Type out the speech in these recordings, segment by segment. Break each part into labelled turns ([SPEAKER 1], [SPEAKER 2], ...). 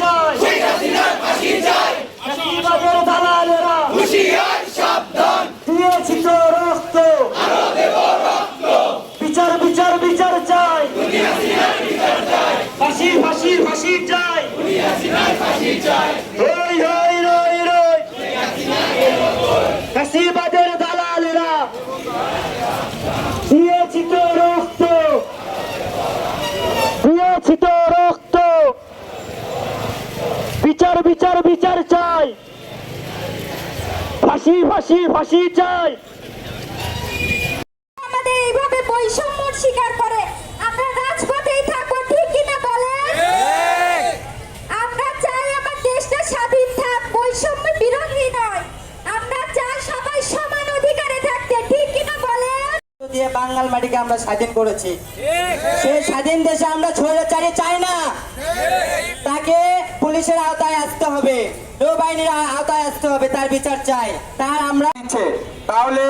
[SPEAKER 1] চাই ফ্যাসিবাদের দালালেরা দিয়েছি তো রক্ত। বিচার বিচার বিচার চাই। ফাঁসি ফাঁসি ফাঁসি চাই রই রই রই রই ফ্যাসিবাদের দালালেরা দিয়েছি তো রক্ত দিয়েছি তো রক্ত বিচার বিচার বিচার চাই ফাঁসি ফাঁসি ফাঁসি চাই।
[SPEAKER 2] আমাদের এইভাবে বৈষম্যর শিকার করে আমরা রাজপথেই থাকব ঠিক কিনা বলেন? আমরা চাই আমার দেশটা স্বাধীন থাক বৈষম্য বিরোধী নয়। আমরা চাই সবাই সমান অধিকারে থাকতে ঠিক কিনা বলেন?
[SPEAKER 3] দিয়ে বাঙাল মাটিকে আমরা স্বাধীন করেছি। সেই স্বাধীন দেশে আমরা স্বৈরাচারী চাই না। তাকে পুলিশের আওতায় আসতে হবে। নৌবাহিনীর আওতায় আসতে হবে তার বিচার চাই। তার আমরা
[SPEAKER 4] দিচ্ছে। তাহলে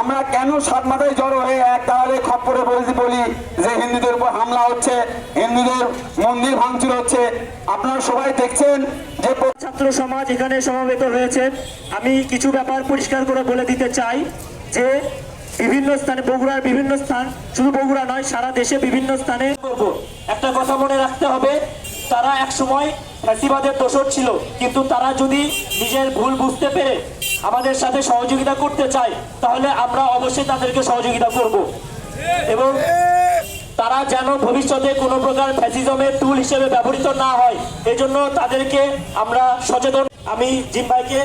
[SPEAKER 4] আমরা কেন সাত মাথায় জড়ো হয়ে এক তাহলে খপ্পরে বলছি বলি যে হিন্দুদের উপর হামলা হচ্ছে হিন্দুদের মন্দির ভাঙচুর হচ্ছে? আপনারা সবাই দেখছেন যে
[SPEAKER 1] ছাত্র সমাজ এখানে সমবেত হয়েছে। আমি কিছু ব্যাপার পরিষ্কার করে বলে দিতে চাই যে বিভিন্ন স্থানে বগুড়ার বিভিন্ন স্থান শুধু বগুড়া নয় সারা দেশে বিভিন্ন স্থানে একটা কথা মনে রাখতে হবে তারা এক সময় ফ্যাসিবাদের দোষর ছিল, কিন্তু তারা যদি নিজের ভুল বুঝতে পেরে আমাদের সাথে সহযোগিতা করতে চায়, তাহলে আমরা অবশ্যই তাদেরকে সহযোগিতা করব। এবং তারা যেন ভবিষ্যতে কোনো প্রকার ফ্যাসিজমের টুল হিসেবে ব্যবহৃত না হয়, এজন্য তাদেরকে আমরা সচেতন আমি জিম ভাইকে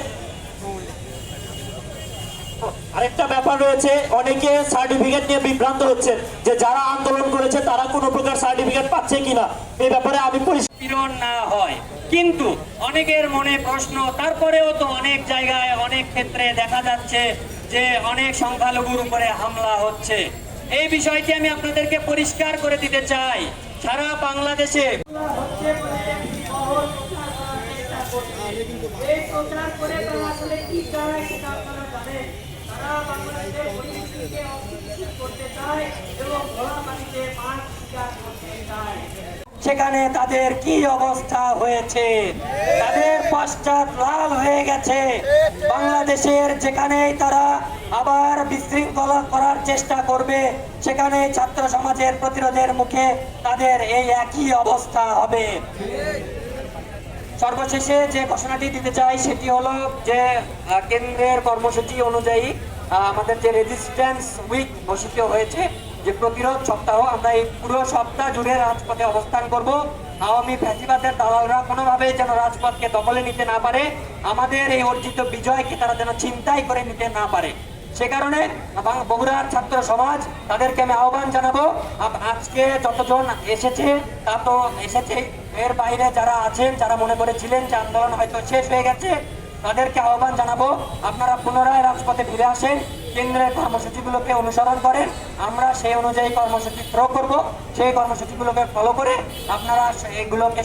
[SPEAKER 1] আরেকটা ব্যাপার রয়েছে, অনেকে সার্টিফিকেট নিয়ে বিভ্রান্ত হচ্ছে যে যারা আন্দোলন করেছে তারা কোনো প্রকার সার্টিফিকেট পাচ্ছে কিনা। এই ব্যাপারে আমি পরিষ্কার
[SPEAKER 5] পীড়ন না হয়। কিন্তু অনেকের মনে প্রশ্ন, তারপরেও তো অনেক জায়গায়, অনেক ক্ষেত্রে দেখা যাচ্ছে যে অনেক সংখ্যালঘুর উপরে হামলা হচ্ছে। এই বিষয়টি আমি আপনাদেরকে পরিষ্কার করে দিতে চাই। সারা বাংলাদেশে
[SPEAKER 6] এবং ঘোড়া
[SPEAKER 5] সেখানে তাদের কি অবস্থা হয়েছে? তাদের পশ্চাৎ লাল হয়ে গেছে। বাংলাদেশের যেখানেই তারা আবার বিশৃঙ্খলা করার চেষ্টা করবে, সেখানে ছাত্র সমাজের প্রতিরোধের মুখে তাদের এই একই অবস্থা হবে। সর্বশেষে যে ঘোষণাটি দিতে চাই, সেটি হলো যে কেন্দ্রের কর্মসূচি অনুযায়ী আমাদের যে রেজিস্ট্যান্স উইক ঘোষিত হয়েছে যে প্রতিরোধ সপ্তাহ আমরা এই পুরো সপ্তাহ জুড়ে রাজপথে অবস্থান করব। আওয়ামী ফ্যাসিবাদের দালালরা কোনোভাবেই যেন রাজপথকে দখলে নিতে না পারে। আমাদের এই অর্জিত বিজয়কে তারা যেন চিন্তাই করে নিতে না পারে। সে কারণে বগুড়ার ছাত্র সমাজ, তাদেরকে আমি আহ্বান জানাব আজকে যতজন এসেছে, তা তো এসেছে এর বাইরে যারা আছেন, যারা মনে করেছিলেন যে আন্দোলন হয়তো শেষ হয়ে গেছে তাদেরকে আহ্বান জানাব আপনারা পুনরায় রাজপথে ফিরে আসেন কেন্দ্রের কর্মসূচিগুলোকে অনুসরণ করেন আমরা সেই অনুযায়ী কর্মসূচি প্রয়োগ করব সেই কর্মসূচিগুলোকে ফলো করে আপনারা এগুলোকে